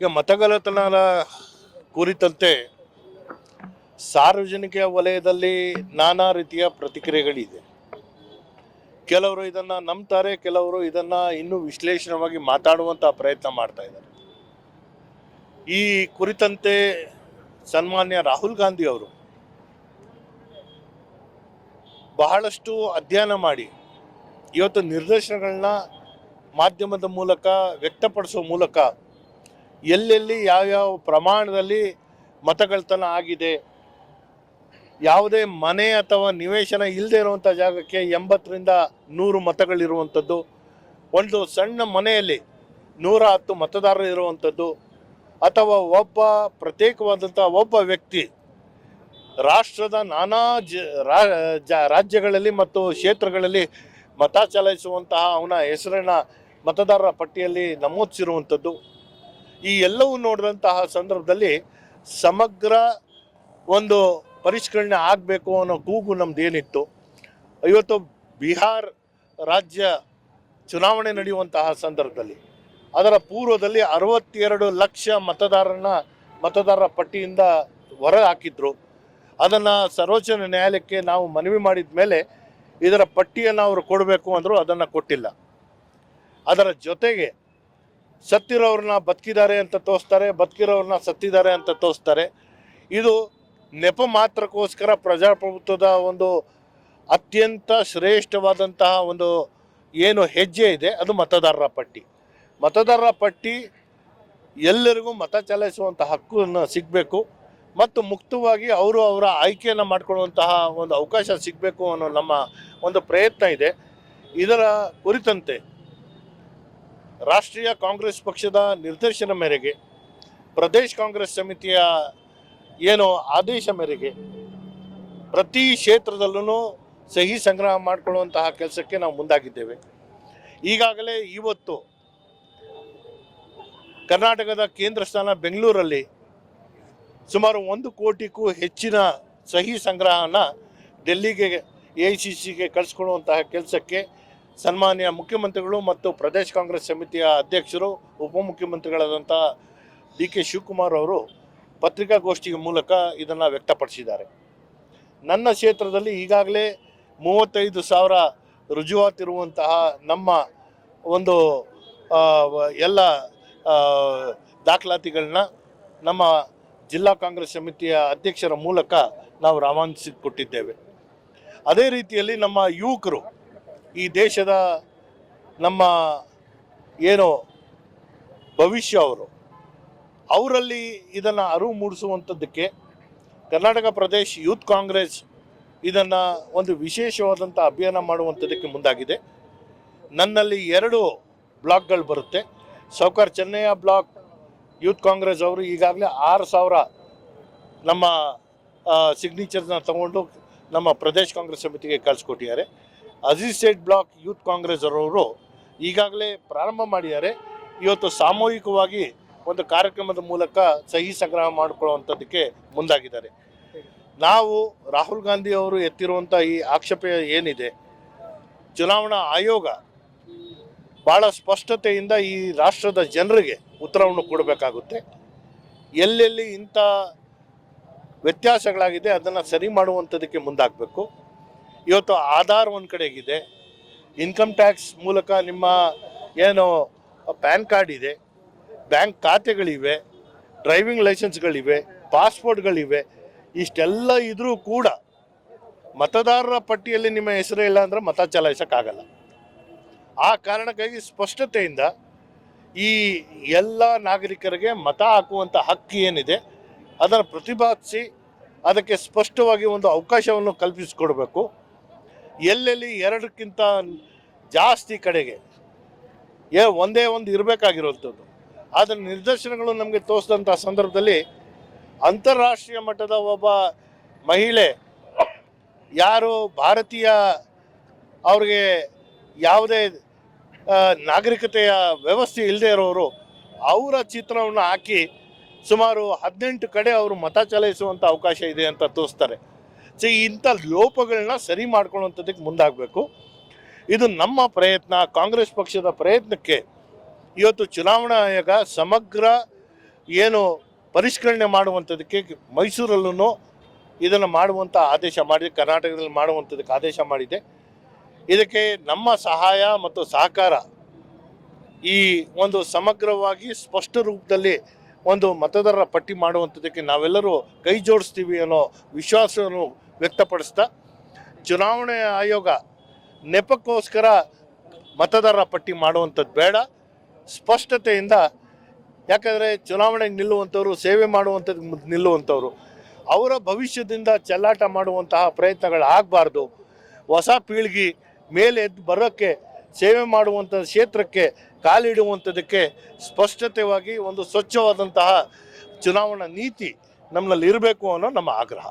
ಈಗ ಮತಗಲತನದ ಕುರಿತಂತೆ ಸಾರ್ವಜನಿಕ ವಲಯದಲ್ಲಿ ನಾನಾ ರೀತಿಯ ಪ್ರತಿಕ್ರಿಯೆಗಳಿದೆ. ಕೆಲವರು ಇದನ್ನ ನಂಬ್ತಾರೆ, ಕೆಲವರು ಇದನ್ನ ಇನ್ನೂ ವಿಶ್ಲೇಷಣವಾಗಿ ಮಾತಾಡುವಂತ ಪ್ರಯತ್ನ ಮಾಡ್ತಾ ಇದ್ದಾರೆ. ಈ ಕುರಿತಂತೆ ಸನ್ಮಾನ್ಯ ರಾಹುಲ್ ಗಾಂಧಿ ಅವರು ಬಹಳಷ್ಟು ಅಧ್ಯಯನ ಮಾಡಿ, ಇವತ್ತು ನಿರ್ದೇಶನಗಳನ್ನ ಮಾಧ್ಯಮದ ಮೂಲಕ, ವ್ಯಕ್ತಪಡಿಸುವ ಮೂಲಕ ಎಲ್ಲೆಲ್ಲಿ ಯಾವ್ಯಾವ ಪ್ರಮಾಣದಲ್ಲಿ ಮತಗಳತನ ಆಗಿದೆ, ಯಾವುದೇ ಮನೆ ಅಥವಾ ನಿವೇಶನ ಇಲ್ಲದೆ ಇರುವಂಥ ಜಾಗಕ್ಕೆ ಎಂಬತ್ತರಿಂದ ನೂರು ಮತಗಳಿರುವಂಥದ್ದು, ಒಂದು ಸಣ್ಣ ಮನೆಯಲ್ಲಿ ನೂರ ಹತ್ತು ಮತದಾರರು ಇರುವಂಥದ್ದು, ಅಥವಾ ಒಬ್ಬ ಪ್ರತ್ಯೇಕವಾದಂಥ ಒಬ್ಬ ವ್ಯಕ್ತಿ ರಾಷ್ಟ್ರದ ನಾನಾ ಜ ರಾಜ್ಯಗಳಲ್ಲಿ ಮತ್ತು ಕ್ಷೇತ್ರಗಳಲ್ಲಿ ಮತ ಚಲಾಯಿಸುವಂತಹ ಅವನ ಹೆಸರಿನ ಮತದಾರರ ಪಟ್ಟಿಯಲ್ಲಿ ನಮೂದಿಸಿರುವಂಥದ್ದು. ಈ ಎಲ್ಲವೂ ನೋಡಿದಂತಹ ಸಂದರ್ಭದಲ್ಲಿ ಸಮಗ್ರ ಒಂದು ಪರಿಷ್ಕರಣೆ ಆಗಬೇಕು ಅನ್ನೋ ಕೂಗು ನಮ್ದು ಏನಿತ್ತು. ಇವತ್ತು ಬಿಹಾರ್ ರಾಜ್ಯ ಚುನಾವಣೆ ನಡೆಯುವಂತಹ ಸಂದರ್ಭದಲ್ಲಿ ಅದರ ಪೂರ್ವದಲ್ಲಿ ಅರವತ್ತೆರಡು ಲಕ್ಷ ಮತದಾರರನ್ನ ಮತದಾರರ ಪಟ್ಟಿಯಿಂದ ಹೊರ ಹಾಕಿದ್ರು. ಅದನ್ನು ಸರ್ವೋಚ್ಚ ನ್ಯಾಯಾಲಯಕ್ಕೆ ನಾವು ಮನವಿ ಮಾಡಿದ ಮೇಲೆ ಇದರ ಪಟ್ಟಿಯನ್ನು ಅವರು ಕೊಡಬೇಕು ಅಂದರು ಅದನ್ನು ಕೊಟ್ಟಿಲ್ಲ. ಅದರ ಜೊತೆಗೆ ಸತ್ತಿರೋರನ್ನ ಬದುಕಿದ್ದಾರೆ ಅಂತ ತೋರಿಸ್ತಾರೆ ಬದುಕಿರೋರನ್ನ ಸತ್ತಿದ್ದಾರೆ ಅಂತ ತೋರಿಸ್ತಾರೆ. ಇದು ನೆಪ ಮಾತ್ರಕ್ಕೋಸ್ಕರ ಪ್ರಜಾಪ್ರಭುತ್ವದ ಒಂದು ಅತ್ಯಂತ ಶ್ರೇಷ್ಠವಾದಂತಹ ಒಂದು ಏನು ಹೆಜ್ಜೆ ಇದೆ, ಅದು ಮತದಾರರ ಪಟ್ಟಿ. ಮತದಾರರ ಪಟ್ಟಿ ಎಲ್ಲರಿಗೂ ಮತ ಚಲಾಯಿಸುವಂಥ ಹಕ್ಕನ್ನು ಸಿಗಬೇಕು ಮತ್ತು ಮುಕ್ತವಾಗಿ ಅವರು ಅವರ ಆಯ್ಕೆಯನ್ನು ಮಾಡಿಕೊಳ್ಳುವಂತಹ ಒಂದು ಅವಕಾಶ ಸಿಗಬೇಕು ಅನ್ನೋ ನಮ್ಮ ಒಂದು ಪ್ರಯತ್ನ ಇದೆ. ಇದರ ಕುರಿತಂತೆ ರಾಷ್ಟ್ರೀಯ ಕಾಂಗ್ರೆಸ್ ಪಕ್ಷದ ನಿರ್ದೇಶನ ಮೇರೆಗೆ, ಪ್ರದೇಶ್ ಕಾಂಗ್ರೆಸ್ ಸಮಿತಿಯ ಏನು ಆದೇಶ ಮೇರೆಗೆ ಪ್ರತಿ ಕ್ಷೇತ್ರದಲ್ಲೂ ಸಹಿ ಸಂಗ್ರಹ ಮಾಡಿಕೊಳ್ಳುವಂತಹ ಕೆಲಸಕ್ಕೆ ನಾವು ಮುಂದಾಗಿದ್ದೇವೆ. ಈಗಾಗಲೇ ಇವತ್ತು ಕರ್ನಾಟಕದ ಕೇಂದ್ರ ಸ್ಥಾನ ಬೆಂಗಳೂರಲ್ಲಿ ಸುಮಾರು ಒಂದು ಕೋಟಿಗೂ ಹೆಚ್ಚಿನ ಸಹಿ ಸಂಗ್ರಹನ ಡೆಲ್ಲಿಗೆ, ಎ ಐ ಸಿ ಸಿಗೆ ಕಳಿಸ್ಕೊಳ್ಳುವಂತಹ ಕೆಲಸಕ್ಕೆ ಸನ್ಮಾನ್ಯ ಮುಖ್ಯಮಂತ್ರಿಗಳು ಮತ್ತು ಪ್ರದೇಶ ಕಾಂಗ್ರೆಸ್ ಸಮಿತಿಯ ಅಧ್ಯಕ್ಷರು, ಉಪಮುಖ್ಯಮಂತ್ರಿಗಳಾದಂಥ ಡಿ ಕೆ ಶಿವಕುಮಾರ್ ಅವರು ಪತ್ರಿಕಾಗೋಷ್ಠಿಯ ಮೂಲಕ ಇದನ್ನು ವ್ಯಕ್ತಪಡಿಸಿದ್ದಾರೆ. ನನ್ನ ಕ್ಷೇತ್ರದಲ್ಲಿ ಈಗಾಗಲೇ ಮೂವತ್ತೈದು ಸಾವಿರ ರುಜುವಾತಿರುವಂತಹ ನಮ್ಮ ಒಂದು ಎಲ್ಲ ದಾಖಲಾತಿಗಳನ್ನ ನಮ್ಮ ಜಿಲ್ಲಾ ಕಾಂಗ್ರೆಸ್ ಸಮಿತಿಯ ಅಧ್ಯಕ್ಷರ ಮೂಲಕ ನಾವು ರವಾನಿಸಿಕೊಟ್ಟಿದ್ದೇವೆ. ಅದೇ ರೀತಿಯಲ್ಲಿ ನಮ್ಮ ಯುವಕರು ಈ ದೇಶದ ನಮ್ಮ ಏನು ಭವಿಷ್ಯ ಅವರು, ಅವರಲ್ಲಿ ಇದನ್ನು ಅರಿವು ಮೂಡಿಸುವಂಥದ್ದಕ್ಕೆ ಕರ್ನಾಟಕ ಪ್ರದೇಶ್ ಯೂತ್ ಕಾಂಗ್ರೆಸ್ ಇದನ್ನು ಒಂದು ವಿಶೇಷವಾದಂಥ ಅಭಿಯಾನ ಮಾಡುವಂಥದ್ದಕ್ಕೆ ಮುಂದಾಗಿದೆ. ನನ್ನಲ್ಲಿ ಎರಡು ಬ್ಲಾಕ್ಗಳು ಬರುತ್ತೆ. ಸೌಕರ್ ಚೆನ್ನಯ್ಯ ಬ್ಲಾಕ್ ಯೂತ್ ಕಾಂಗ್ರೆಸ್ ಅವರು ಈಗಾಗಲೇ ಆರು ಸಾವಿರ ನಮ್ಮ ಸಿಗ್ನೇಚರ್ನ ತಗೊಂಡು ನಮ್ಮ ಪ್ರದೇಶ್ ಕಾಂಗ್ರೆಸ್ ಸಮಿತಿಗೆ ಕಳಿಸ್ಕೊಟ್ಟಿದ್ದಾರೆ. Aziz state block youth Congress ಅವರು ಈಗಾಗಲೇ ಪ್ರಾರಂಭ ಮಾಡಿದ್ದಾರೆ. ಇವತ್ತು ಸಾಮೂಹಿಕವಾಗಿ ಒಂದು ಕಾರ್ಯಕ್ರಮದ ಮೂಲಕ ಸಹಿ ಸಂಗ್ರಹ ಮಾಡಿಕೊಳ್ಳುವಂಥದ್ದಕ್ಕೆ ಮುಂದಾಗಿದ್ದಾರೆ. ನಾವು ರಾಹುಲ್ ಗಾಂಧಿ ಅವರು ಎತ್ತಿರುವಂಥ ಈ ಆಕ್ಷೇಪ ಏನಿದೆ? ಚುನಾವಣಾ ಆಯೋಗ ಭಾಳ ಸ್ಪಷ್ಟತೆಯಿಂದ ಈ ರಾಷ್ಟ್ರದ ಜನರಿಗೆ ಉತ್ತರವನ್ನು ಕೊಡಬೇಕಾಗುತ್ತೆ. ಎಲ್ಲೆಲ್ಲಿ ಇಂಥ ವ್ಯತ್ಯಾಸಗಳಾಗಿದೆ ಅದನ್ನು ಸರಿ ಮಾಡುವಂಥದ್ದಕ್ಕೆ ಮುಂದಾಗಬೇಕು. ಇವತ್ತು ಆಧಾರ್ ಒಂದು ಕಡೆಗಿದೆ. ಇನ್ಕಮ್ ಟ್ಯಾಕ್ಸ್ ಮೂಲಕ ನಿಮ್ಮ ಏನು ಪ್ಯಾನ್ ಕಾರ್ಡ್ ಇದೆ, ಬ್ಯಾಂಕ್ ಖಾತೆಗಳಿವೆ, ಡ್ರೈವಿಂಗ್ ಲೈಸೆನ್ಸ್ಗಳಿವೆ, ಪಾಸ್ಪೋರ್ಟ್ಗಳಿವೆ, ಇಷ್ಟೆಲ್ಲ ಇದ್ರೂ ಕೂಡ ಮತದಾರರ ಪಟ್ಟಿಯಲ್ಲಿ ನಿಮ್ಮ ಹೆಸರೇ ಇಲ್ಲ ಅಂದರೆ ಮತ ಚಲಾಯಿಸೋಕ್ಕಾಗಲ್ಲ. ಆ ಕಾರಣಕ್ಕಾಗಿ ಸ್ಪಷ್ಟತೆಯಿಂದ ಈ ಎಲ್ಲ ನಾಗರಿಕರಿಗೆ ಮತ ಹಾಕುವಂಥ ಹಕ್ಕು ಏನಿದೆ, ಅದನ್ನು ಪ್ರತಿಪಾದಿಸಿ ಅದಕ್ಕೆ ಸ್ಪಷ್ಟವಾಗಿ ಒಂದು ಅವಕಾಶವನ್ನು ಕಲ್ಪಿಸಿಕೊಡ್ಬೇಕು. ಎಲ್ಲೆಲ್ಲಿ ಎರಡಕ್ಕಿಂತ ಜಾಸ್ತಿ ಕಡೆಗೆ, ಏ, ಒಂದೇ ಒಂದು ಇರಬೇಕಾಗಿರುವಂಥದ್ದು ಆದರೆ ನಿದರ್ಶನಗಳು ನಮಗೆ ತೋರಿಸಿದಂಥ ಸಂದರ್ಭದಲ್ಲಿ ಅಂತಾರಾಷ್ಟ್ರೀಯ ಮಟ್ಟದ ಒಬ್ಬ ಮಹಿಳೆ, ಯಾರು ಭಾರತೀಯ, ಅವ್ರಿಗೆ ಯಾವುದೇ ನಾಗರಿಕತೆಯ ವ್ಯವಸ್ಥೆ ಇಲ್ಲದೆ ಇರೋರು, ಅವರ ಚಿತ್ರವನ್ನು ಹಾಕಿ ಸುಮಾರು ಹದಿನೆಂಟು ಕಡೆ ಅವರು ಮತ ಚಲಾಯಿಸುವಂಥ ಅವಕಾಶ ಇದೆ ಅಂತ ತೋರಿಸ್ತಾರೆ. ಸೊ ಇಂಥ ಲೋಪಗಳನ್ನ ಸರಿ ಮಾಡ್ಕೊಳ್ಳುವಂಥದ್ದಕ್ಕೆ ಮುಂದಾಗಬೇಕು. ಇದು ನಮ್ಮ ಪ್ರಯತ್ನ, ಕಾಂಗ್ರೆಸ್ ಪಕ್ಷದ ಪ್ರಯತ್ನಕ್ಕೆ ಇವತ್ತು ಚುನಾವಣಾ ಆಯೋಗ ಸಮಗ್ರ ಏನು ಪರಿಷ್ಕರಣೆ ಮಾಡುವಂಥದ್ದಕ್ಕೆ ಮೈಸೂರಲ್ಲೂ ಇದನ್ನು ಮಾಡುವಂಥ ಆದೇಶ ಮಾಡಿದೆ, ಕರ್ನಾಟಕದಲ್ಲಿ ಮಾಡುವಂಥದ್ದಕ್ಕೆ ಆದೇಶ ಮಾಡಿದೆ. ಇದಕ್ಕೆ ನಮ್ಮ ಸಹಾಯ ಮತ್ತು ಸಹಕಾರ ಈ ಒಂದು ಸಮಗ್ರವಾಗಿ ಸ್ಪಷ್ಟ ರೂಪದಲ್ಲಿ ಒಂದು ಮತದಾರರ ಪಟ್ಟಿ ಮಾಡುವಂಥದ್ದಕ್ಕೆ ನಾವೆಲ್ಲರೂ ಕೈ ಜೋಡಿಸ್ತೀವಿ ಅನ್ನೋ ವಿಶ್ವಾಸವನ್ನು ವ್ಯಕ್ತಪಡಿಸ್ತಾ, ಚುನಾವಣೆ ಆಯೋಗ ನೆಪಕ್ಕೋಸ್ಕರ ಮತದಾರರ ಪಟ್ಟಿ ಮಾಡುವಂಥದ್ದು ಬೇಡ. ಸ್ಪಷ್ಟತೆಯಿಂದ ಯಾಕಂದರೆ ಚುನಾವಣೆಗೆ ನಿಲ್ಲುವಂಥವ್ರು, ಸೇವೆ ಮಾಡುವಂಥದ್ದು ನಿಲ್ಲುವಂಥವ್ರು. ಅವರ ಭವಿಷ್ಯದಿಂದ ಚೆಲ್ಲಾಟ ಮಾಡುವಂತಹ ಪ್ರಯತ್ನಗಳು ಆಗಬಾರ್ದು ಹೊಸ ಪೀಳಿಗೆ ಮೇಲೆ ಎದ್ದು ಬರೋಕ್ಕೆ ಸೇವೆ ಮಾಡುವಂಥ ಕ್ಷೇತ್ರಕ್ಕೆ ಕಾಲಿಡುವಂಥದಕ್ಕೆ ಸ್ಪಷ್ಟತೆಯಾಗಿ ಒಂದು ಸ್ವಚ್ಛವಾದಂತಹ ಚುನಾವಣಾ ನೀತಿ ನಮ್ಮಲ್ಲಿ ಇರಬೇಕು ಅನ್ನೋ ನಮ್ಮ ಆಗ್ರಹ.